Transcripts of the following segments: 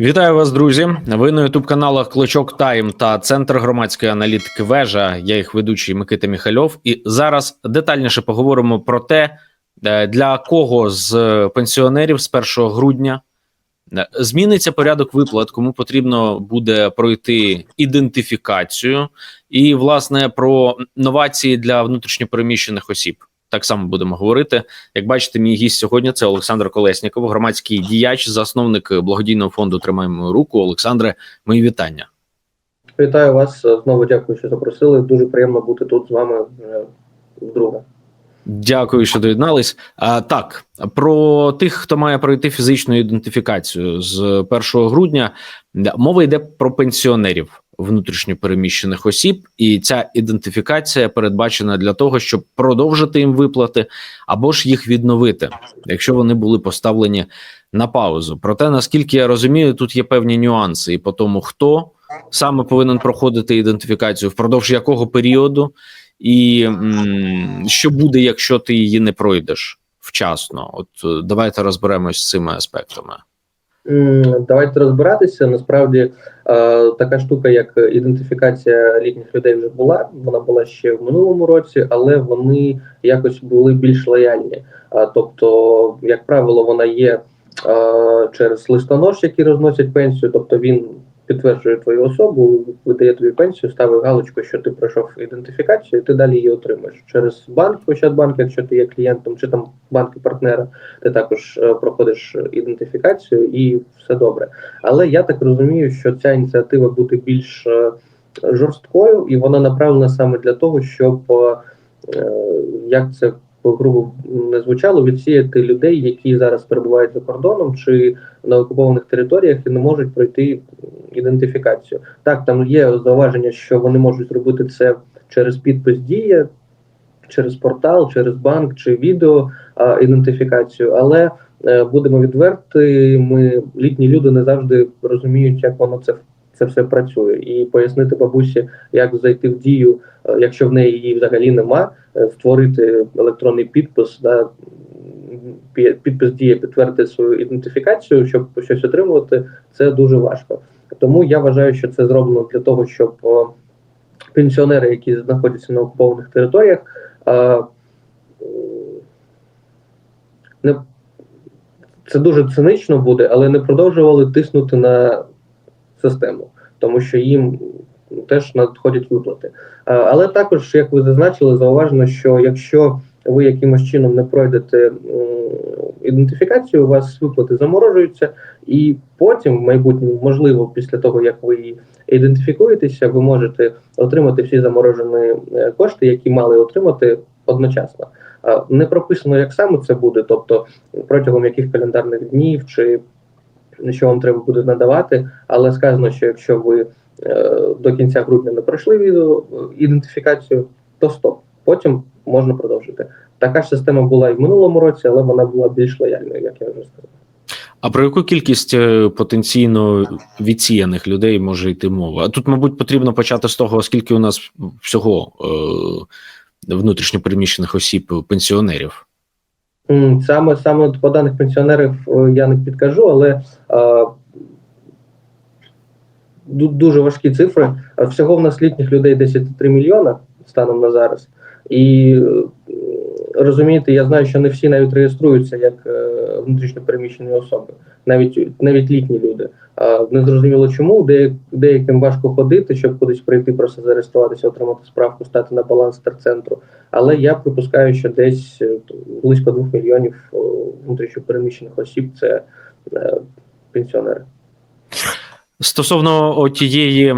Вітаю вас, друзі. Ви на ютуб каналах Клочок Тайм та Центр громадської аналітики Вежа. Я їх ведучий Микита Міхальов. І зараз детальніше поговоримо про те, е, для кого з пенсіонерів з 1 грудня е, зміниться порядок виплат, кому потрібно буде пройти ідентифікацію, і власне про новації для внутрішньопереміщених осіб. Так само будемо говорити. Як бачите, мій гість сьогодні це Олександр Колесніков, громадський діяч, засновник благодійного фонду Тримаємо руку. Олександре, мої вітання. Вітаю вас знову. Дякую, що запросили. Дуже приємно бути тут з вами вдруге. Дякую, що доєднались. А, Так про тих, хто має пройти фізичну ідентифікацію з 1 грудня, мова йде про пенсіонерів внутрішньопереміщених осіб, і ця ідентифікація передбачена для того, щоб продовжити їм виплати або ж їх відновити, якщо вони були поставлені на паузу. Проте, наскільки я розумію, тут є певні нюанси, і по тому, хто саме повинен проходити ідентифікацію, впродовж якого періоду, і м, що буде, якщо ти її не пройдеш вчасно. От е, давайте розберемось з цими аспектами. Давайте розбиратися. Насправді е, така штука, як ідентифікація літніх людей, вже була. Вона була ще в минулому році, але вони якось були більш лояльні. Тобто, як правило, вона є е, через листонож, які розносять пенсію, тобто він. Підтверджує твою особу, видає тобі пенсію, ставить галочку, що ти пройшов ідентифікацію, і ти далі її отримаєш через банк, Ощадбанк, якщо ти є клієнтом, чи там банки партнера, ти також е, проходиш ідентифікацію і все добре. Але я так розумію, що ця ініціатива буде більш е, жорсткою, і вона направлена саме для того, щоб е, як це грубо не звучало, відсіяти людей, які зараз перебувають за кордоном чи на окупованих територіях і не можуть пройти ідентифікацію. Так, там є зауваження, що вони можуть зробити це через підпис дія, через портал, через банк чи відео а, ідентифікацію, але е, будемо відверти, ми літні люди не завжди розуміють, як воно це це все працює, і пояснити бабусі, як зайти в дію, е, якщо в неї її взагалі нема, е, створити електронний підпис, да, підпис дія, підтвердити свою ідентифікацію, щоб щось отримувати, це дуже важко. Тому я вважаю, що це зроблено для того, щоб пенсіонери, які знаходяться на окупованих територіях, не це дуже цинично буде, але не продовжували тиснути на систему, тому що їм теж надходять виплати. Але також, як ви зазначили, зауважено, що якщо ви якимось чином не пройдете ідентифікацію, у вас виплати заморожуються, і потім, в майбутньому, можливо, після того як ви ідентифікуєтеся, ви можете отримати всі заморожені е, кошти, які мали отримати одночасно. Не прописано, як саме це буде, тобто протягом яких календарних днів чи що вам треба буде надавати, але сказано, що якщо ви е, до кінця грудня не пройшли відео ідентифікацію, то стоп. Потім можна продовжити. Така ж система була і в минулому році, але вона була більш лояльною, як я вже сказав. А про яку кількість е, потенційно відсіяних людей може йти мова? А тут, мабуть, потрібно почати з того, скільки у нас всього е, внутрішньопереміщених осіб пенсіонерів. Саме саме по даних пенсіонерів е, я не підкажу, але е, дуже важкі цифри. Е, Всього в нас літніх людей 10,3 мільйона станом на зараз. І розумієте, я знаю, що не всі навіть реєструються як внутрішньо переміщені особи, навіть навіть літні люди. Не зрозуміло чому, де, деяким важко ходити, щоб кудись прийти, просто зареєструватися, отримати справку, стати на баланс терцентру. Але я припускаю, що десь е, близько двох мільйонів о, внутрішньо переміщених осіб це е, пенсіонери. Стосовно тієї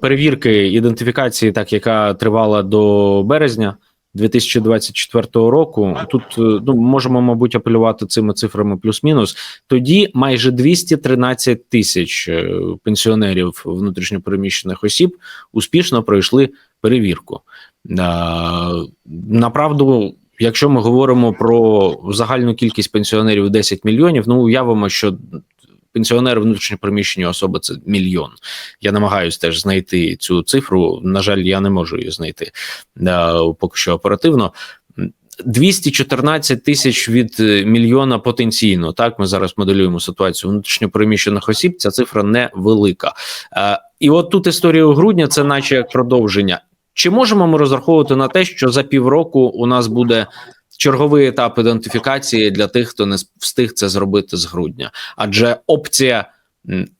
перевірки ідентифікації, так яка тривала до березня 2024 року, тут е, ну можемо, мабуть, апелювати цими цифрами плюс-мінус. Тоді майже 213 тисяч е, пенсіонерів внутрішньопереміщених осіб успішно пройшли перевірку. Направду, якщо ми говоримо про загальну кількість пенсіонерів 10 мільйонів, ну уявимо, що пенсіонери внутрішньопереміщені особи це мільйон. Я намагаюся теж знайти цю цифру. На жаль, я не можу її знайти е, поки що оперативно. 214 тисяч від е, мільйона потенційно. Так, ми зараз моделюємо ситуацію внутрішньопереміщених осіб. Ця цифра невелика. Е, І от тут історія грудня це, наче як продовження. Чи можемо ми розраховувати на те, що за півроку у нас буде черговий етап ідентифікації для тих, хто не встиг це зробити з грудня? Адже опція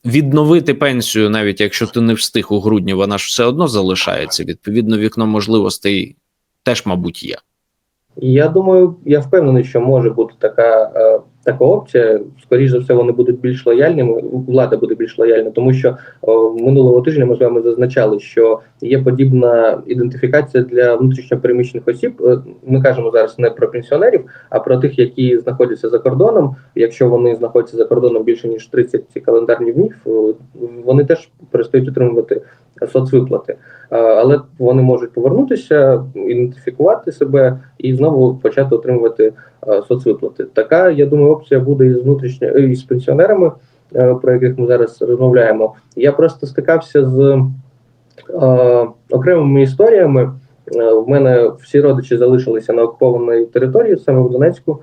відновити пенсію, навіть якщо ти не встиг у грудні, вона ж все одно залишається. Відповідно, вікно можливостей теж, мабуть, є. Я думаю, я впевнений, що може бути така, е, така опція. Скоріше за все, вони будуть більш лояльними. Влада буде більш лояльна, тому що о, минулого тижня ми з вами зазначали, що є подібна ідентифікація для внутрішньопереміщених осіб. Е, Ми кажемо зараз не про пенсіонерів, а про тих, які знаходяться за кордоном. Якщо вони знаходяться за кордоном більше ніж 30 календарних днів, е, вони теж перестають отримувати соцвиплати. Але вони можуть повернутися, ідентифікувати себе і знову почати отримувати соцвиплати. Така, я думаю, опція буде із внутрішньо е, із пенсіонерами, е, про яких ми зараз розмовляємо. Я просто стикався з е, окремими історіями. Е, В мене всі родичі залишилися на окупованій території, саме в Донецьку,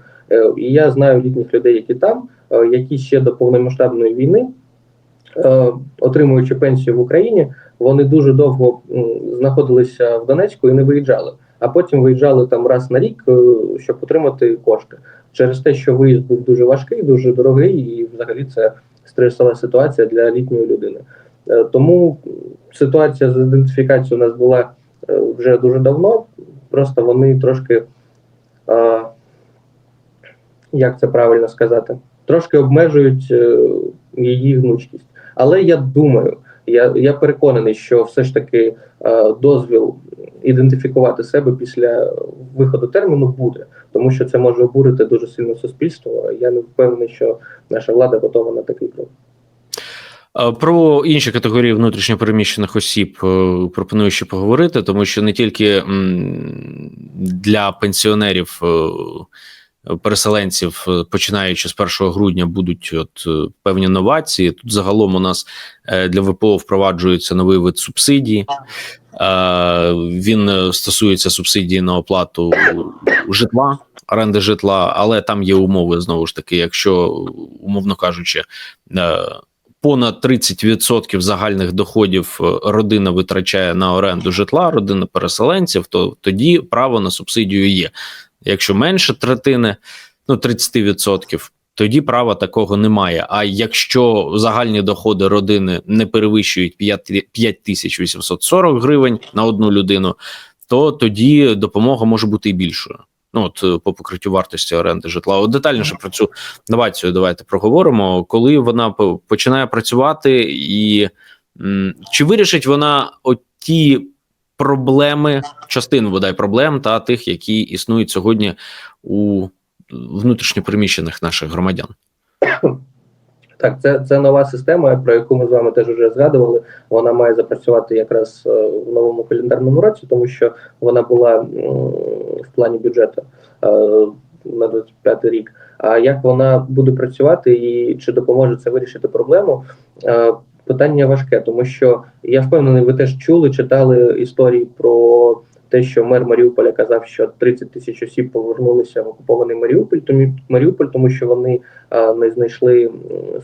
і я знаю літніх людей, які там, які ще до повномасштабної війни, отримуючи пенсію в Україні, вони дуже довго знаходилися в Донецьку і не виїжджали. А потім виїжджали там раз на рік, е, щоб отримати кошти. Через те, що виїзд був дуже важкий, дуже дорогий, і взагалі це стресова ситуація для літньої людини. Е, Тому ситуація з ідентифікацією у нас була е, вже дуже давно. Просто вони трошки, е, як це правильно сказати, трошки обмежують е, її гнучкість. Але я думаю, я, я переконаний, що все ж таки е, дозвіл ідентифікувати себе після виходу терміну буде, тому що це може обурити дуже сильно суспільство. Я не впевнений, що наша влада готова на такий крок. Е, Про інші категорії внутрішньопереміщених осіб е, пропоную ще поговорити, тому що не тільки для пенсіонерів, е, переселенців, е, починаючи з 1 грудня, будуть от е, певні новації. Тут загалом у нас е, для ВПО впроваджується новий вид субсидії. Він стосується субсидії на оплату житла, оренди житла, але там є умови знову ж таки, якщо умовно кажучи. понад 30% загальних доходів родина витрачає на оренду житла, родина переселенців, то тоді право на субсидію є. Якщо менше третини, ну 30%, тоді права такого немає. А якщо загальні доходи родини не перевищують 5840 гривень на одну людину, то тоді допомога може бути і більшою. Ну от е, по покриттю вартості оренди житла. От детальніше про цю новацію давайте проговоримо, коли вона починає працювати, і чи вирішить вона оті проблеми, частину бодай проблем та тих, які існують сьогодні у внутрішньопереміщених наших громадян. Так, це, це нова система, про яку ми з вами теж вже згадували. Вона має запрацювати якраз е, в новому календарному році, тому що вона була в плані бюджету е, на 25 рік. А як вона буде працювати і чи допоможе це вирішити проблему? Питання важке, тому що я впевнений, ви теж чули, читали історії про те, що мер Маріуполя казав, що 30 тисяч осіб повернулися в окупований Маріуполь, тому Маріуполь, тому що вони а, не знайшли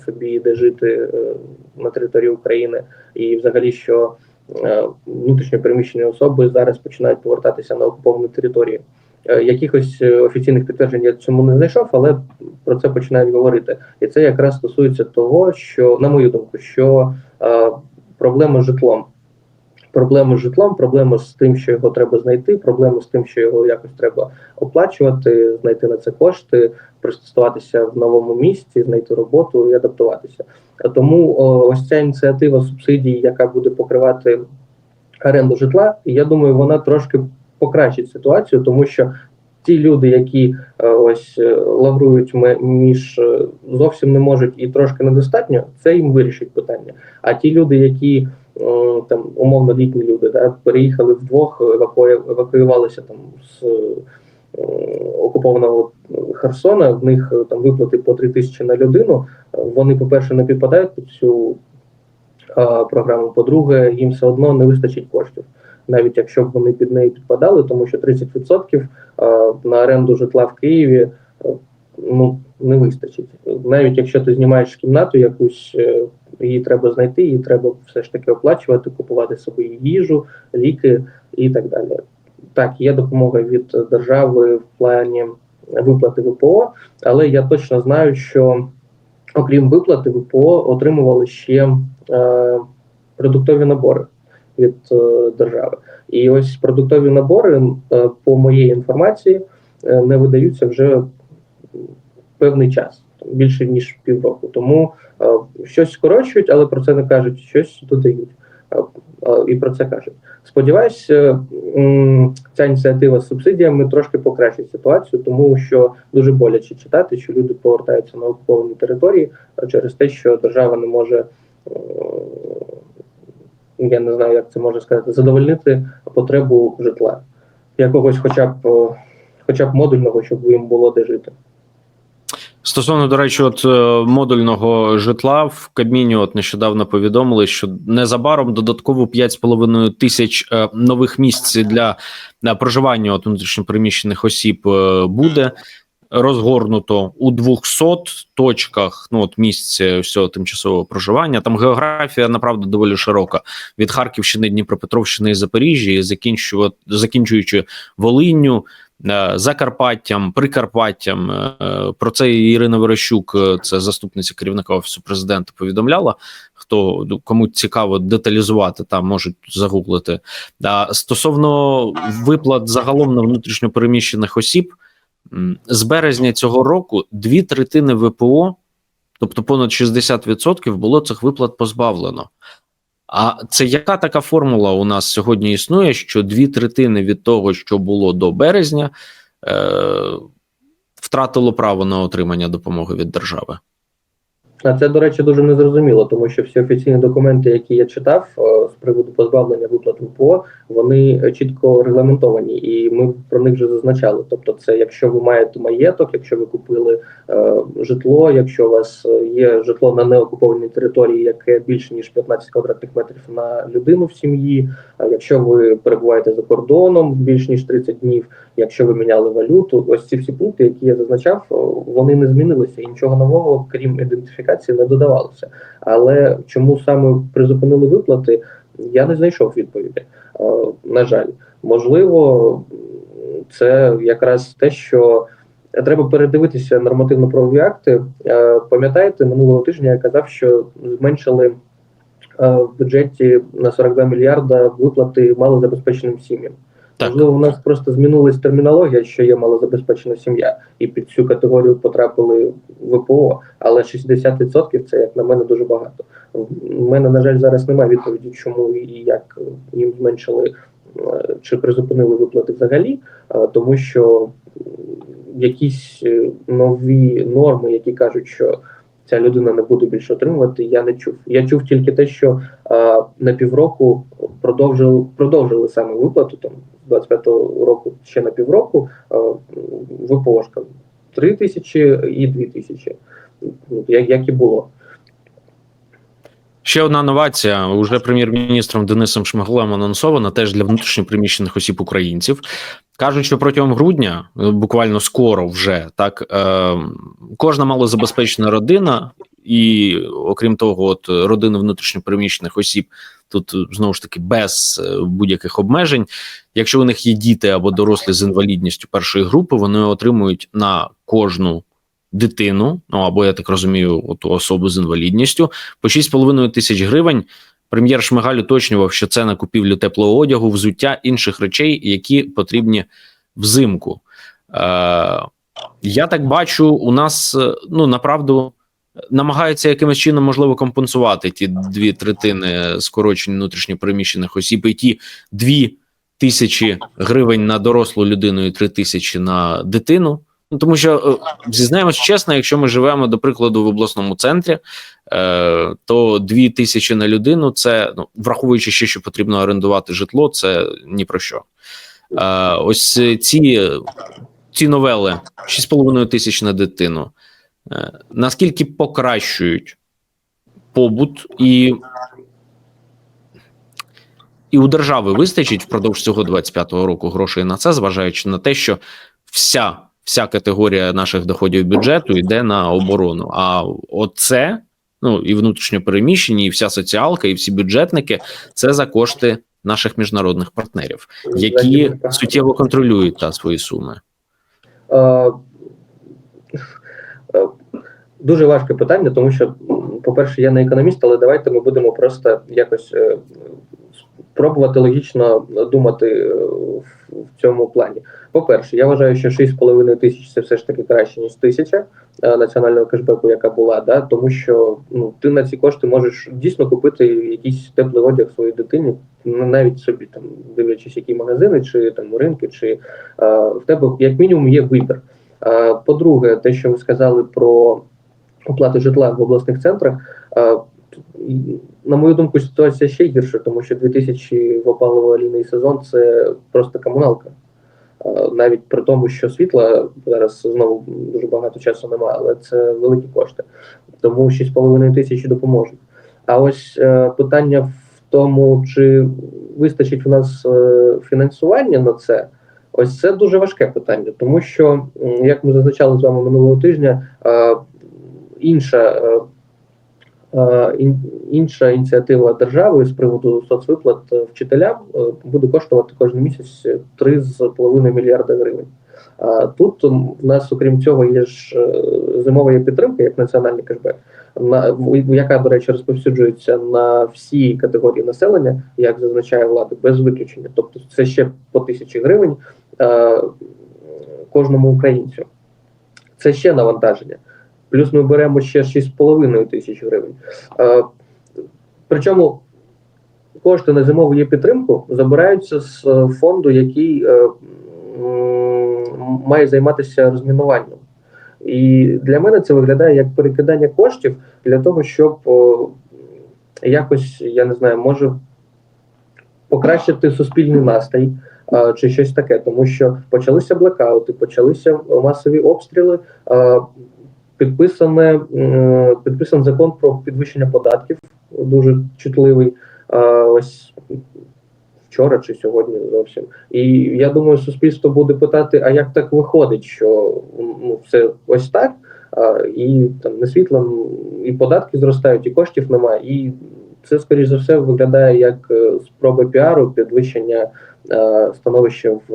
собі де жити е, на території України, і взагалі, що е, внутрішньо переміщені особи зараз починають повертатися на окуповані території. Е, Якихось е, офіційних підтверджень я цьому не знайшов, але про це починають говорити. І це якраз стосується того, що, на мою думку, що е, проблема з житлом. Проблема з житлом, проблема з тим, що його треба знайти, проблема з тим, що його якось треба оплачувати, знайти на це кошти, пристосуватися в новому місці, знайти роботу і адаптуватися. А Тому ось ця ініціатива субсидій, яка буде покривати оренду житла, я думаю, вона трошки покращить ситуацію, тому що ті люди, які е, ось е, лаврують між е, зовсім не можуть і трошки недостатньо, це їм вирішить питання. А ті люди, які там умовно літні люди, да, переїхали вдвох, евакуювалися там з окупованого Херсона, в них там виплати по 3 тисячі на людину. Вони, по-перше, не підпадають під цю програму. По-друге, їм все одно не вистачить коштів. Навіть якщо б вони під неї підпадали, тому що 30% е, на оренду житла в Києві е, ну не вистачить. Навіть якщо ти знімаєш кімнату якусь, е, її треба знайти, її треба все ж таки оплачувати, купувати собі їжу, ліки і так далі. Так, є допомога від держави в плані виплати ВПО, але я точно знаю, що окрім виплати ВПО отримували ще е, продуктові набори від е, держави. І ось продуктові набори, е, по моїй інформації, е, не видаються вже певний час, більше ніж півроку. Тому щось скорочують, але про це не кажуть, щось додають. І про це кажуть. Сподіваюсь, е, ця ініціатива з субсидіями трошки покращить ситуацію, тому що дуже боляче читати, що люди повертаються на окуповані території через те, що держава не може. Я не знаю, як це можна сказати, задовольнити потребу житла, якогось, хоча б е, хоча б модульного, щоб їм було де жити. Стосовно, до речі, от е, модульного житла в Кабміні от нещодавно повідомили, що незабаром додатково 5,5 тисяч е, нових місць для, проживання от внутрішньопереміщених осіб буде розгорнуто у 200 точках. Ну от місць всього тимчасового проживання. Там географія направду доволі широка від Харківщини, Дніпропетровщини і Запоріжжя, і закінчуючи, Волинню. е, Закарпаттям, Прикарпаттям е, про це Ірина Верещук, е, це заступниця керівника офісу президента, повідомляла. Хто ну, кому цікаво деталізувати, там можуть загуглити. Стосовно виплат загалом на внутрішньо переміщених осіб, з березня цього року дві третини ВПО, тобто понад 60% було цих виплат позбавлено. А це яка така формула у нас сьогодні існує, що дві третини від того, що було до березня, е, втратило право на отримання допомоги від держави? А це, до речі, дуже незрозуміло, тому що всі офіційні документи, які я читав е, з приводу позбавлення виплат ВПО, вони чітко регламентовані, і ми про них вже зазначали. Тобто, це якщо ви маєте маєток, якщо ви купили е, житло, якщо у вас е, є житло на неокупованій території, яке більше ніж 15 квадратних метрів на людину в сім'ї, якщо ви перебуваєте за кордоном більш ніж 30 днів, якщо ви міняли валюту, ось ці всі пункти, які я зазначав, вони не змінилися і нічого нового, крім ідентифікації, не додавалося. Але чому саме призупинили виплати, я не знайшов відповіді. Е, На жаль, можливо, це якраз те, що треба передивитися нормативно-правові акти. Е, Пам'ятаєте, минулого тижня я казав, що зменшили е, в бюджеті на 42 мільярда виплати малозабезпеченим сім'ям. Так. Можливо, у нас просто змінилась термінологія, що є малозабезпечена сім'я, і під цю категорію потрапили ВПО, але 60% це, як на мене, дуже багато. У мене, на жаль, зараз немає відповіді, чому і як їм зменшили е, чи призупинили виплати взагалі, е, тому що якісь е, нові норми, які кажуть, що ця людина не буде більше отримувати, я не чув. Я чув тільки те, що е, на півроку продовжили, продовжили саме виплату там 25-го року ще на півроку е, ВПОшка 3 тисячі і 2 тисячі, Ну, як, як і було. Ще одна новація уже прем'єр-міністром Денисом Шмигалем анонсована теж для внутрішньоприміщених осіб українців. Кажуть, що протягом грудня, е, буквально скоро вже так, е, кожна малозабезпечена родина, і окрім того, от родини внутрішньопереміщених осіб тут е, знову ж таки без е, будь-яких обмежень. Якщо у них є діти або дорослі з інвалідністю першої групи, вони отримують на кожну дитину, ну або я так розумію, оту особу з інвалідністю по 6,5 тисяч гривень. Прем'єр Шмигаль уточнював, що це на купівлю теплого одягу, взуття інших речей, які потрібні взимку. Е, я так бачу, у нас е, ну направду намагаються якимось чином можливо компенсувати ті дві третини скорочень внутрішньопереміщених осіб, і ті дві тисячі гривень на дорослу людину і три тисячі на дитину. Ну, тому що е, зізнаємось чесно, якщо ми живемо, до прикладу, в обласному центрі, е, то дві тисячі на людину це ну, враховуючи ще, що потрібно орендувати житло, це ні про що. Е, ось ці, ці новели 6,5 тисяч на дитину. Е, наскільки покращують побут і, і у держави вистачить впродовж цього 25-го року грошей на це, зважаючи на те, що вся вся категорія наших доходів бюджету йде на оборону. А оце ну і внутрішньо переміщені, і вся соціалка, і всі бюджетники це за кошти наших міжнародних партнерів, які суттєво контролюють та свої суми. Е, Дуже важке питання, тому що, по-перше, я не економіст, але давайте ми будемо просто якось е, пробувати логічно думати е, в цьому плані. По-перше, я вважаю, що 6,5 тисяч це все ж таки краще, ніж тисяча е, національного кешбеку, яка була, да? тому що ну, ти на ці кошти можеш дійсно купити якийсь теплий одяг своїй дитині, ну, навіть собі там дивлячись, які магазини, чи там ринки, чи е, в тебе як мінімум є вибір. По-друге, те, що ви сказали про оплату житла в обласних центрах. е, На мою думку, ситуація ще гірша, тому що 2000 в опалювальний сезон це просто комуналка. Навіть при тому, що світла зараз знову дуже багато часу немає, але це великі кошти. Тому 6,5 тисяч допоможуть. А ось е, питання в тому, чи вистачить в нас е, фінансування на це. Ось це дуже важке питання, тому що, як ми зазначали з вами минулого тижня, е, інша, е, інша ініціатива держави з приводу соцвиплат е, вчителям е, буде коштувати кожен місяць 3,5 мільярда гривень. А тут в нас, окрім цього, є ж е, зимова підтримка, як національний кешбек, на яка, до речі, розповсюджується на всі категорії населення, як зазначає влада, без виключення. Тобто це ще по тисячі гривень е, кожному українцю. Це ще навантаження. Плюс ми беремо ще 6,5 тисяч гривень. Е, причому кошти на зимову є підтримку забираються з е, фонду, який е, має займатися розмінуванням. І для мене це виглядає як перекидання коштів для того, щоб якось, я не знаю, може покращити суспільний настрій чи щось таке, тому що почалися блекаути, почалися масові обстріли. Підписане, м, підписан закон про підвищення податків, дуже чутливий. Ось вчора чи сьогодні зовсім. І я думаю, суспільство буде питати: а як так виходить, що ну все ось так, і там не світло, і податки зростають, і коштів немає. І це, скоріш за все, виглядає як е, спроба піару, підвищення е, становища в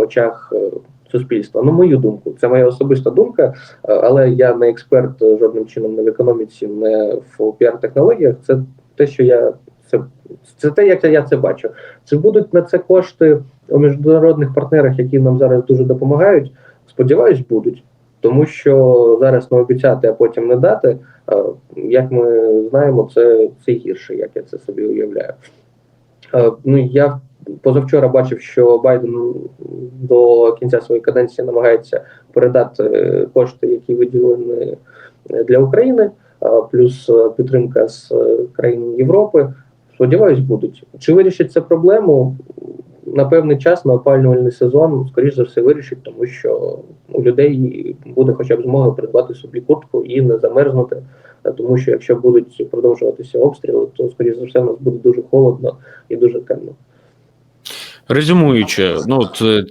очах е, суспільства. На мою думку, це моя особиста думка, е, але я не експерт е, жодним чином не в економіці, не в піар-технологіях. Це те, що я це, це те, як я це бачу. Чи будуть на це кошти у міжнародних партнерах, які нам зараз дуже допомагають? Сподіваюсь, будуть. Тому що зараз не обіцяти, а потім не дати. е, Як ми знаємо, це, це гірше, як я це собі уявляю. Ну я позавчора бачив, що Байден до кінця своєї каденції намагається передати е, кошти, які виділені для України, е, плюс е, підтримка з е, країн Європи. Сподіваюсь, будуть. Чи вирішить це проблему? На певний час на опалювальний сезон, скоріш за все, вирішить, тому що у людей буде хоча б змога придбати собі куртку і не замерзнути. Е, Тому що якщо будуть продовжуватися обстріли, то скоріш за все в нас буде дуже холодно і дуже темно. Резюмуючи, ну от е,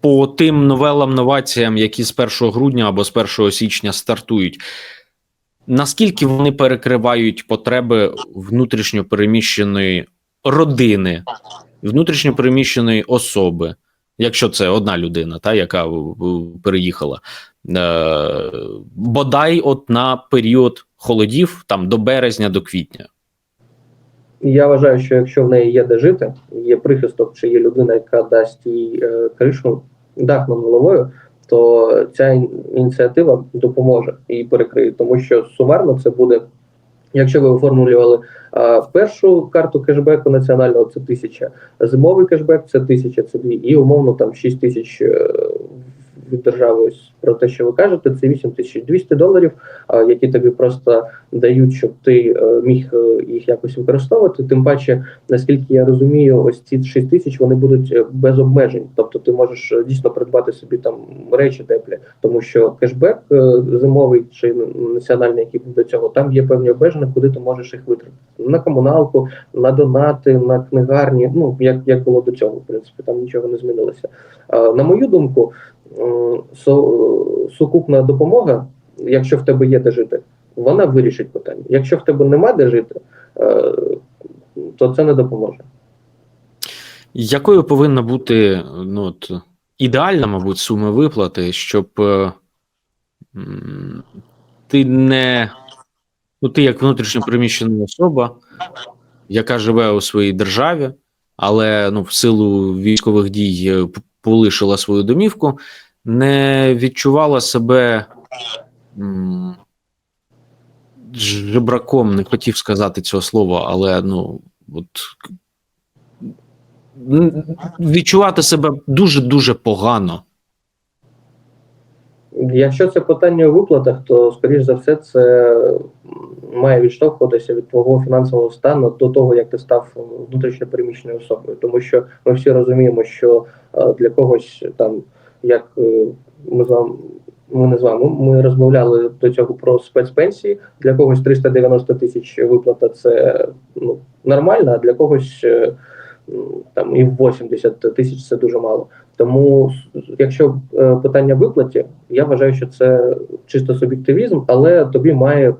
по тим новелам, новаціям, які з 1 грудня або з 1 січня стартують, наскільки вони перекривають потреби внутрішньо переміщеної родини, внутрішньо переміщеної особи, якщо це одна людина, та яка переїхала, е, бодай от на період холодів, там до березня, до квітня. Я вважаю, що якщо в неї є де жити, є прихисток, чи є людина, яка дасть їй е, кришу, дах над головою, то ця ініціатива допоможе і перекриє, тому що сумарно це буде. Якщо ви оформлювали а, першу карту кешбеку національного, це тисяча, зимовий кешбек це тисяча, це дві, і умовно там 6 тисяч е, від держави ось про те, що ви кажете, це 8200 доларів, які тобі просто дають, щоб ти е, міг е, їх якось використовувати. Тим паче, наскільки я розумію, ось ці 6 тисяч вони будуть е, без обмежень. Тобто ти можеш дійсно придбати собі там речі теплі, тому що кешбек зимовий чи національний, який був до цього, там є певні обмеження, куди ти можеш їх витратити на комуналку, на донати, на книгарні. Ну як, як було до цього, в принципі, там нічого не змінилося. На мою думку, сукупна допомога, якщо в тебе є де жити, вона вирішить питання. Якщо в тебе нема де жити, е, то це не допоможе. Якою повинна бути ну, от, ідеальна, мабуть, сума виплати, щоб е, ти не. Ну, ти як внутрішньо переміщена особа, яка живе у своїй державі, але ну, в силу військових дій е, полишила свою домівку, не відчувала себе м, жебраком, не хотів сказати цього слова, але ну, от відчувати себе дуже дуже погано. Якщо це питання у виплатах, то скоріш за все це має відштовхуватися від твого фінансового стану до того, як ти став внутрішньо переміщеною особою. Тому що ми всі розуміємо, що е, для когось там, як е, ми з вами. Ми не з вами. Ми розмовляли до цього про спецпенсії. Для когось 390 тисяч виплата це ну, нормально, а для когось е, там і 80 тисяч це дуже мало. Тому, якщо е, питання виплаті, я вважаю, що це чисто суб'єктивізм, але тобі має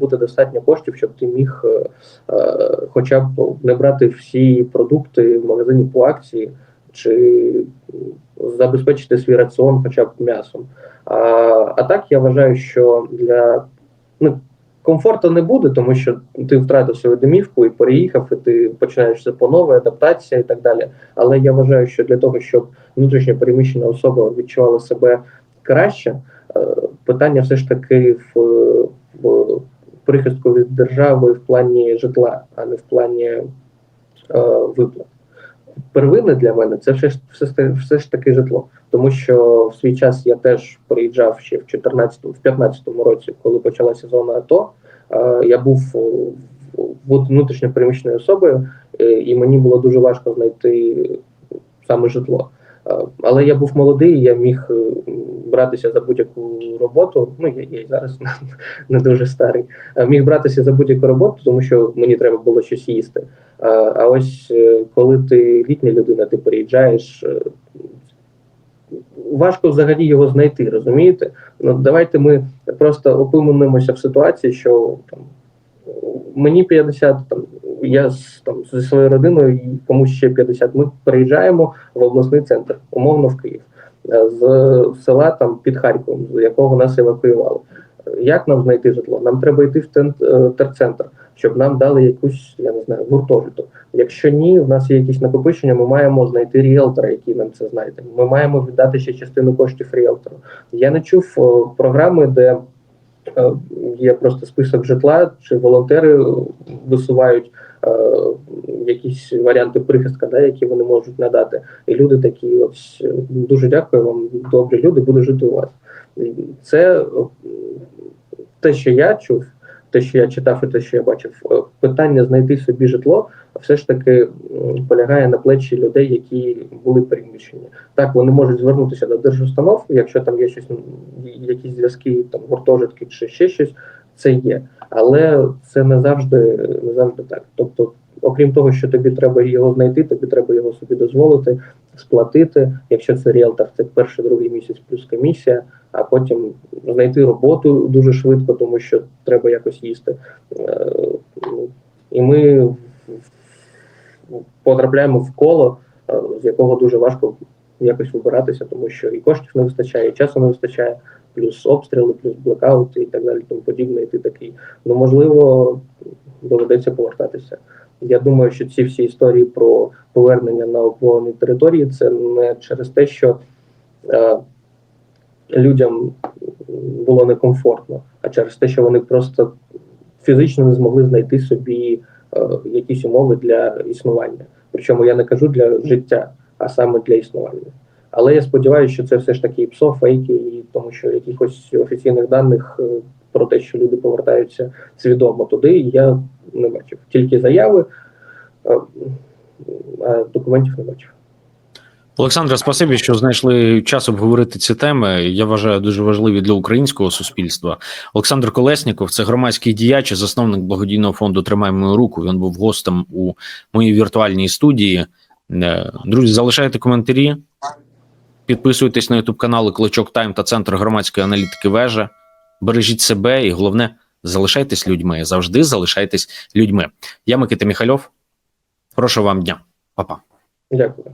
бути достатньо коштів, щоб ти міг е, е, хоча б не брати всі продукти в магазині по акції, чи забезпечити свій раціон хоча б м'ясом. А, а так я вважаю, що для ну, комфорту не буде, тому що ти втратив свою домівку і переїхав, і ти починаєш все по новій, адаптація і так далі. Але я вважаю, що для того, щоб внутрішньо переміщена особа відчувала себе краще, е, питання все ж таки в, в прихистку від держави в плані житла, а не в плані е, виплат. Первинне для мене це все все, все ж таки житло, тому що в свій час я теж приїжджав ще в 14 в 15 році, коли почалася зона АТО. Е, я був е, внутрішньо переміщеною особою, е, і мені було дуже важко знайти саме житло. Але я був молодий, я міг братися за будь-яку роботу. Ну я, я зараз не дуже старий. Міг братися за будь-яку роботу, тому що мені треба було щось їсти. А ось коли ти літня людина, ти переїжджаєш. Важко взагалі його знайти, розумієте? Ну давайте ми просто опинимося в ситуації, що там мені 50, там я там зі своєю родиною і комусь ще 50, Ми переїжджаємо в обласний центр, умовно в Київ, е, з села там під Харковом, з якого нас евакуювали. Як нам знайти житло? Нам треба йти в е, терцентр, щоб нам дали якусь, я не знаю, гуртожиток. Якщо ні, в нас є якісь накопичення, ми маємо знайти ріелтора, який нам це знайде. Ми маємо віддати ще частину коштів ріелтору. Я не чув о, програми, де е, є просто список житла, чи волонтери е, висувають е, якісь варіанти прихистка, да, які вони можуть надати. І люди такі, ось е, дуже дякую вам, добрі люди, буду жити у вас. Це е, те, що я чув, те, що я читав, і те, що я бачив, е, питання знайти собі житло все ж таки полягає на плечі людей, які були переміщені. Так, вони можуть звернутися до держустанов, якщо там є щось, якісь зв'язки, там гуртожитки чи ще щось, це є. Але це не завжди не завжди так. Тобто, окрім того, що тобі треба його знайти, тобі треба його собі дозволити, сплатити. Якщо це ріелтор, це перший другий місяць плюс комісія, а потім знайти роботу дуже швидко, тому що треба якось їсти. Е, І ми потрапляємо в коло, е, з якого дуже важко якось вибиратися, тому що і коштів не вистачає, і часу не вистачає, плюс обстріли, плюс блекаути і так далі, тому подібне. І ти такий. Ну можливо, доведеться повертатися. Я думаю, що ці всі історії про повернення на окуповані території це не через те, що е, людям було некомфортно, а через те, що вони просто фізично не змогли знайти собі е, якісь умови для існування. Причому я не кажу для життя, а саме для існування. Але я сподіваюся, що це все ж таки ПСО, фейки, і тому що якихось офіційних даних е, про те, що люди повертаються свідомо туди, я не бачив. Тільки заяви, а, а документів не бачив. Олександре, спасибі, що знайшли час обговорити ці теми. Я вважаю дуже важливі для українського суспільства. Олександр Колесніков, це громадський діяч, засновник благодійного фонду Тримай мою руку. Він був гостем у моїй віртуальній студії. Е, Друзі, залишайте коментарі, підписуйтесь на ютуб канали Кличок Тайм та Центр громадської аналітики Вежа. Бережіть себе і головне, залишайтесь людьми. Завжди залишайтесь людьми. Я Микита Міхальов. Прошу вам дня, Па-па. Дякую.